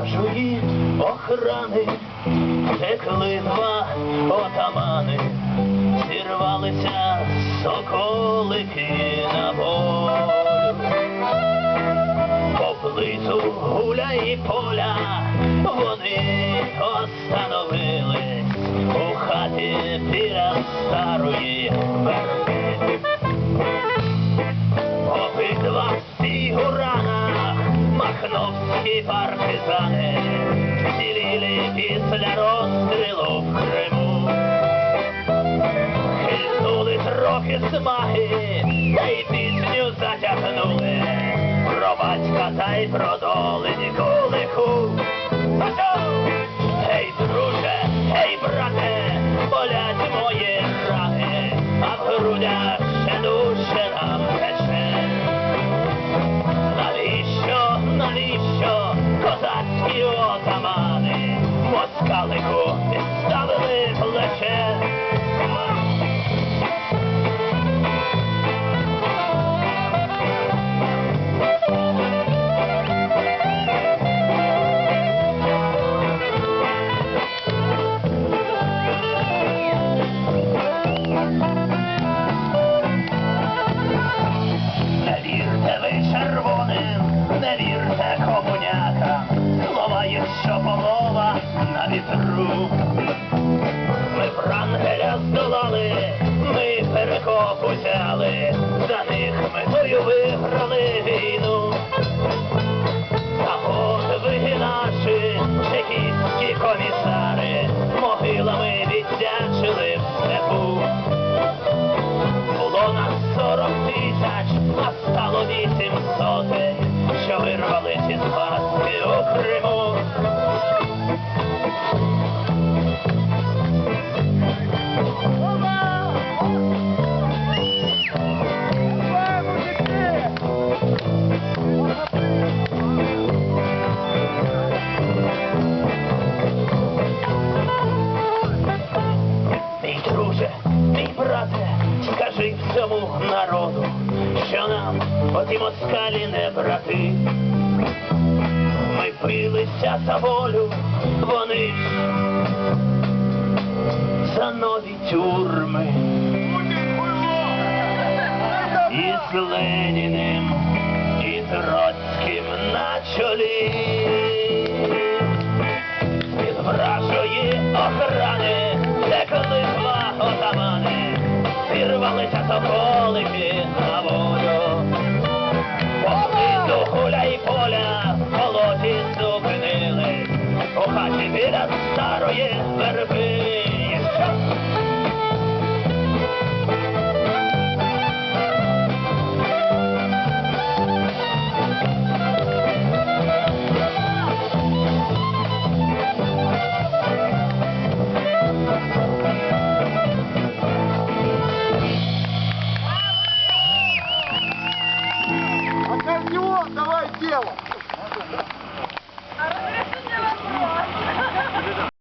ворожої охрани, текли два отамани, зірвалися соколики на волю. Поблизу гуля і поля, вони остановились махновські партизани ціліли після розстрілу в Криму. Хильнули трохи смаги, та й пісню затягнули про батька та й про доленьку лиху. あ、最高 полова на вітру. Ми Врангеля здолали, ми перекоп узяли, за них метою виграли війну. А от ви наші чекістські комісари, могилами віддячили в степу. Було нас сорок тисяч, а стало вісім сотень, що вирвались із пастки нам оті москалі не брати. Ми билися за волю, вони ж за нові тюрми. І з Леніним, і з Троцьким на чолі. Від вражої охрани текли два отамани, зірвалися соколики на волю. него давай дело.